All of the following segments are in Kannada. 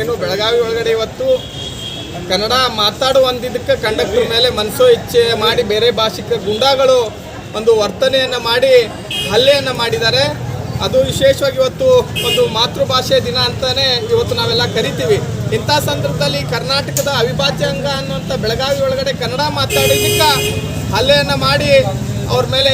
ಏನು ಬೆಳಗಾವಿ ಒಳಗಡೆ ಇವತ್ತು ಕನ್ನಡ ಮಾತಾಡುವಂತಿದ್ದಕ್ಕೆ ಕಂಡಕ್ಟರ್ ಮೇಲೆ ಮನಸ್ಸೋ ಇಚ್ಛೆ ಮಾಡಿ ಬೇರೆ ಭಾಷಿಕ ಗುಂಡಾಗಳು ಒಂದು ವರ್ತನೆಯನ್ನು ಮಾಡಿ ಹಲ್ಲೆಯನ್ನು ಮಾಡಿದ್ದಾರೆ. ಅದು ವಿಶೇಷವಾಗಿ ಇವತ್ತು ಒಂದು ಮಾತೃಭಾಷೆ ದಿನ ಅಂತಲೇ ಇವತ್ತು ನಾವೆಲ್ಲ ಕರಿತೀವಿ. ಇಂಥ ಸಂದರ್ಭದಲ್ಲಿ ಕರ್ನಾಟಕದ ಅವಿಭಾಜ್ಯ ಅಂಗ ಅನ್ನುವಂಥ ಬೆಳಗಾವಿ ಒಳಗಡೆ ಕನ್ನಡ ಮಾತಾಡಿದ್ದಕ್ಕೆ ಹಲ್ಲೆಯನ್ನು ಮಾಡಿ ಅವ್ರ ಮೇಲೆ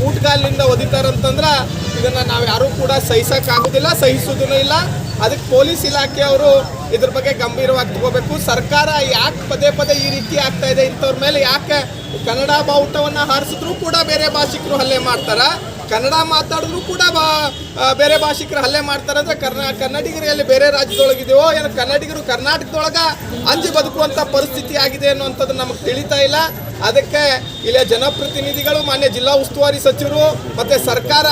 ಬೂಟ್ಗಾಲಿನಿಂದ ಒದಿತಾರಂತಂದ್ರೆ ಇದನ್ನು ನಾವು ಯಾರೂ ಕೂಡ ಸಹಿಸೋಕ್ಕಾಗೋದಿಲ್ಲ ಸಹಿಸೋದೂ ಇಲ್ಲ. ಅದಕ್ಕೆ ಪೊಲೀಸ್ ಇಲಾಖೆಯವರು ಇದ್ರ ಬಗ್ಗೆ ಗಂಭೀರವಾಗಿ ತಗೋಬೇಕು. ಸರ್ಕಾರ ಯಾಕೆ ಪದೇ ಪದೇ ಈ ರೀತಿ ಆಗ್ತಾ ಇದೆ ಇಂಥವ್ರ ಮೇಲೆ? ಯಾಕೆ ಕನ್ನಡ ಬಾವುಟವನ್ನು ಹಾರಿಸಿದ್ರು ಕೂಡ ಬೇರೆ ಭಾಷಿಕರು ಹಲ್ಲೆ ಮಾಡ್ತಾರ? ಕನ್ನಡ ಮಾತಾಡಿದ್ರು ಕೂಡ ಬಾ ಬೇರೆ ಭಾಷಿಕರು ಹಲ್ಲೆ ಮಾಡ್ತಾರೆ ಅಂದ್ರೆ ಕರ್ನಾ ಕನ್ನಡಿಗರು ಎಲ್ಲಿ ಬೇರೆ ರಾಜ್ಯದೊಳಗಿದೆಯೋ ಏನು ಕನ್ನಡಿಗರು ಕರ್ನಾಟಕದೊಳಗ ಅಂಜಿ ಬದುಕುವಂಥ ಪರಿಸ್ಥಿತಿ ಆಗಿದೆ ಅನ್ನುವಂಥದ್ದು ನಮಗೆ ತಿಳಿತಾ ಇಲ್ಲ. ಅದಕ್ಕೆ ಇಲ್ಲಿಯ ಜನಪ್ರತಿನಿಧಿಗಳು, ಮಾನ್ಯ ಜಿಲ್ಲಾ ಉಸ್ತುವಾರಿ ಸಚಿವರು ಮತ್ತೆ ಸರ್ಕಾರ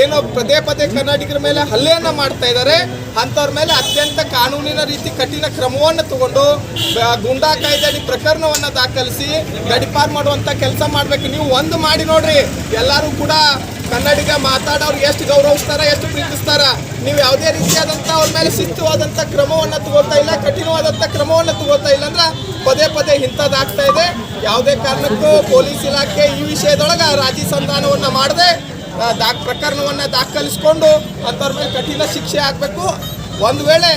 ಏನೋ ಪದೇ ಪದೇ ಕನ್ನಡಿಗರ ಮೇಲೆ ಹಲ್ಲೆಯನ್ನ ಮಾಡ್ತಾ ಇದ್ದಾರೆ. ಅಂಥವ್ರ ಮೇಲೆ ಅತ್ಯಂತ ಕಾನೂನಿನ ರೀತಿ ಕಠಿಣ ಕ್ರಮವನ್ನು ತಗೊಂಡು ಗುಂಡಾ ಗೂಂಡಾ ಕಾಯ್ದೆ ಪ್ರಕರಣವನ್ನು ದಾಖಲಿಸಿ, ಗಡಿಪಾರ್ ಮಾಡುವಂಥ ಕೆಲಸ ಮಾಡಬೇಕು. ನೀವು ಒಂದು ಮಾಡಿ ನೋಡ್ರಿ. ಎಲ್ಲರೂ ಕೂಡ ಕನ್ನಡಿಗ ಮಾತಾಡೋರು ಎಷ್ಟು ಗೌರವಿಸ್ತಾರ, ಎಷ್ಟು ಪ್ರೀತಿಸ್ತಾರ. ನೀವು ಯಾವುದೇ ರೀತಿಯಾದಂಥ ಅವ್ರ ಮೇಲೆ ಶಿಸ್ತುವಾದಂಥ ಕ್ರಮವನ್ನು ತಗೋತಾ ಇಲ್ಲ ಕಠಿಣವಾದಂಥ ಕ್ರಮವನ್ನು ತಗೋತಾ ಇಲ್ಲ ಅಂದ್ರೆ ಪದೇ ಪದೇ ಇಂಥದ್ದಾಗ್ತಾ ಇದೆ. ಯಾವುದೇ ಕಾರಣಕ್ಕೂ ಪೊಲೀಸ್ ಇಲಾಖೆ ಈ ವಿಷಯದೊಳಗೆ ರಾಜಿ ಸಂಧಾನವನ್ನು ಮಾಡದೆ. ದಾಖ ಪ್ರಕರಣವನ್ನು ದಾಖಲಿಸ್ಕೊಂಡು ಅಂಥವ್ರ ಮೇಲೆ ಕಠಿಣ ಶಿಕ್ಷೆ ಆಗಬೇಕು. ಒಂದು ವೇಳೆ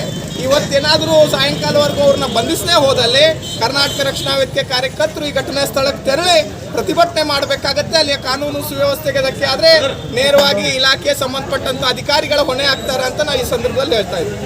ಇವತ್ತೇನಾದರೂ ಸಾಯಂಕಾಲವರೆಗೂ ಅವ್ರನ್ನ ಬಂಧಿಸದೇ ಹೋದಲ್ಲಿ ಕರ್ನಾಟಕ ರಕ್ಷಣಾ ವೇದಿಕೆ ಕಾರ್ಯಕರ್ತರು ಈ ಘಟನಾ ಸ್ಥಳಕ್ಕೆ ತೆರಳಿ ಪ್ರತಿಭಟನೆ ಮಾಡಬೇಕಾಗತ್ತೆ. ಅಲ್ಲಿಯ ಕಾನೂನು ಸುವ್ಯವಸ್ಥೆಗೆ ಧಕ್ಕೆ ಆದರೆ ನೇರವಾಗಿ ಇಲಾಖೆ ಸಂಬಂಧಪಟ್ಟಂಥ ಅಧಿಕಾರಿಗಳ ಹೊಣೆ ಆಗ್ತಾರೆ ಅಂತ ನಾವು ಈ ಸಂದರ್ಭದಲ್ಲಿ ಹೇಳ್ತಾ ಇದ್ದೀವಿ